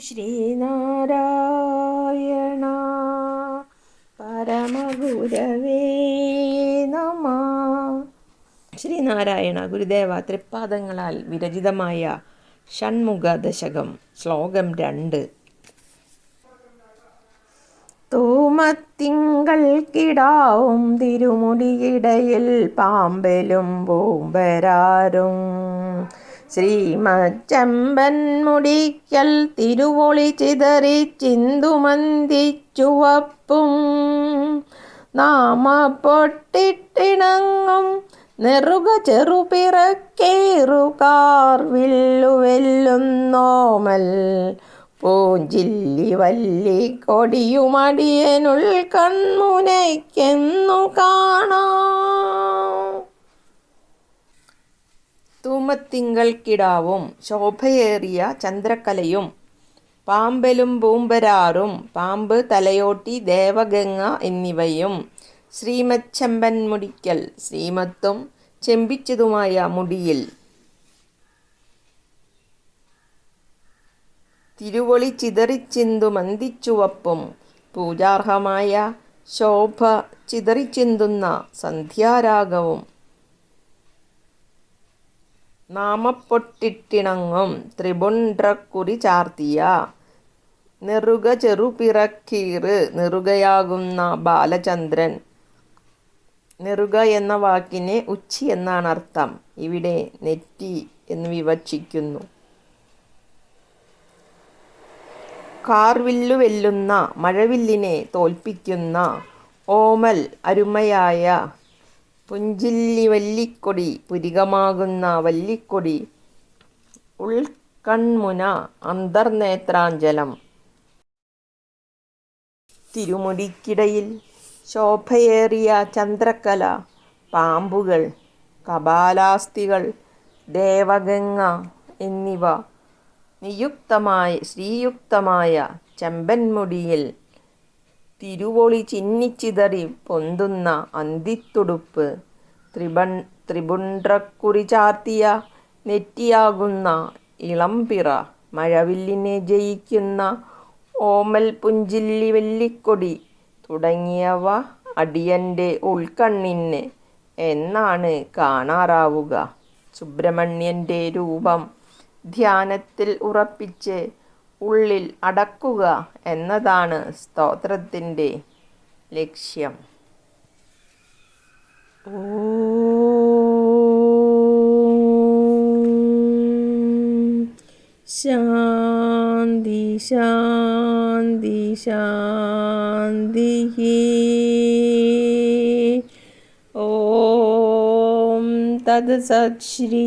ശ്രീനാരായണ. പരമഗുരവേ നമ. ശ്രീനാരായണ ഗുരുദേവ തൃപ്പാദങ്ങളാൽ വിരചിതമായ ഷൺമുഖ ദശകം ശ്ലോകം രണ്ട്. തൂമത്തിങ്കൾ കിടാവും തിരുമുടിയിടയിൽ പാമ്പലും പൂമ്പരാരും. ശ്രീമച്ചമ്പൻ മുടിക്കൽ തിരുവൊളി ചിതറി ചിന്തുമന്തിച്ചുവപ്പും. നാമ പൊട്ടിട്ടിണങ്ങും നെറുക ചെറുപിറക്കേറുകാർ വില്ലുവെല്ലുന്നോമൽ. പൂഞ്ചില്ലി വല്ലി കൊടിയുമടിയനുൾ കൺമുനയ്ക്കെന്നു കാണാം. തൂമത്തിങ്കൾക്കിടാവും. ശോഭയേറിയ ചന്ദ്രക്കലയും. പാമ്പലും പൂമ്പരാറും. പാമ്പ് തലയോട്ടി ദേവഗംഗ എന്നിവയും. ശ്രീമച്ചമ്പൻ മുടിക്കൽ. ശ്രീമത്തും ചെമ്പിച്ചതുമായ മുടിയിൽ. തിരുവൊളി ചിതറിച്ചിന്തു മന്തിച്ചുവപ്പും പൂജാർഹമായ ശോഭ ചിതറിച്ചിന്തുന്ന സന്ധ്യാരാഗവും. നാമപ്പൊട്ടിട്ടിണങ്ങും. ത്രിപുണ്ട്രക്കുറി ചാർത്തിയ. നെറുക ചെറുപിറക്കീറ് നെറുകയാകുന്ന ബാലചന്ദ്രൻ. നെറുക എന്ന വാക്കിന് ഉച്ചി എന്നാണ് അർത്ഥം. ഇവിടെ നെറ്റി എന്ന് വിവക്ഷിക്കുന്നു. കാർവില്ലു വെല്ലുന്ന മഴവില്ലിനെ തോൽപ്പിക്കുന്ന ഓമൽ അരുമയായ പുഞ്ചില്ലി വല്ലിക്കൊടി പുരികമാകുന്ന വല്ലിക്കൊടി. ഉൾക്കൺമുന അന്തർനേത്രാഞ്ചലം തിരുമുടിക്കിടയിൽ ശോഭയേറിയ ചന്ദ്രക്കല പാമ്പുകൾ കപാലാസ്തികൾ ദേവഗംഗ എന്നിവ നിയുക്തമായ ശ്രീയുക്തമായ ചെമ്പൻമുടിയിൽ തിരുവൊളി ചിന്നിച്ചിതറി പൊന്തുന്ന അന്തിത്തുടുപ്പ്. ത്രിബൺ ത്രിപുണ്ട്രക്കുറി ചാർത്തിയ നെറ്റിയാകുന്ന ഇളംപിറ. മഴവില്ലിനെ ജയിക്കുന്ന ഓമൽ പുഞ്ചില്ലി വെല്ലിക്കൊടി തുടങ്ങിയവ അടിയന്റെ ഉൾക്കണ്ണിന് എന്നാണ് കാണാറാവുക. സുബ്രഹ്മണ്യന്റെ രൂപം ധ്യാനത്തിൽ ഉറപ്പിച്ച് ഉള്ളിൽ അടക്കുക എന്നതാണ് സ്തോത്രത്തിന്റെ ലക്ഷ്യം. ശാന്തി ശാന്തി ശാന്തി ഓം തത് സത് ശ്രീ.